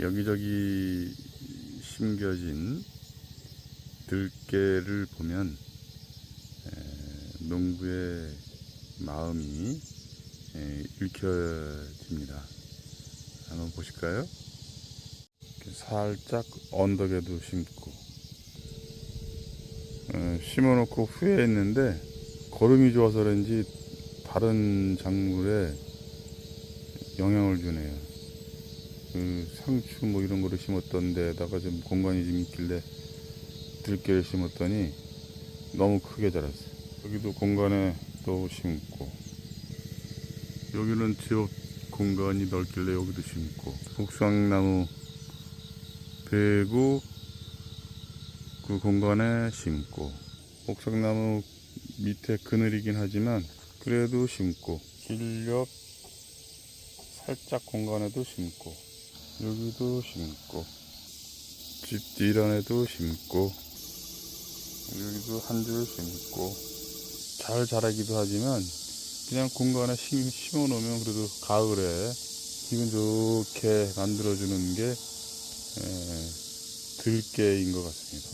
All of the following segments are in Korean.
여기저기 심겨진 들깨를 보면 에, 농부의 마음이 에, 읽혀집니다. 한번 보실까요? 살짝 언덕에도 심고 어, 심어놓고 후회했는데 거름이 좋아서 그런지 다른 작물에 영향을 주네요. 그 상추 뭐 이런 거를 심었던 데다가 좀 공간이 좀 있길래 들깨를 심었더니 너무 크게 자랐어요. 여기도 공간에 또 심고 여기는 지역 공간이 넓길래 여기도 심고 복숭아나무 베고 그 공간에 심고 옥상나무 밑에 그늘이긴 하지만 그래도 심고 길 옆 살짝 공간에도 심고 여기도 심고 집 뒤란에도 심고 여기도 한 줄 심고 잘 자라기도 하지만 그냥 공간에 심, 심어 놓으면 그래도 가을에 기분 좋게 만들어주는 게 에, 들깨인 것 같습니다.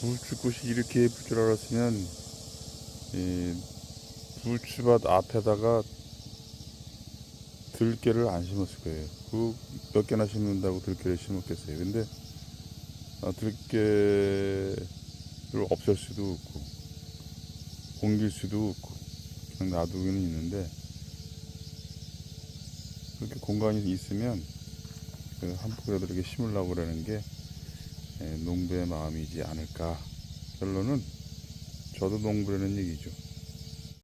불추꽃이 이렇게 예쁠 줄 알았으면 이 불추밭 앞에다가 들깨를 안 심었을 거예요. 그 몇 개나 심는다고 들깨를 심었겠어요. 근데 아, 들깨를 없앨 수도 없고 옮길 수도 없고 그냥 놔두기는 있는데 그렇게 공간이 있으면 그한 포기라도 이렇게 심으려고 그러는 게 에, 농부의 마음이지 않을까. 결론은 저도 농부라는 얘기죠.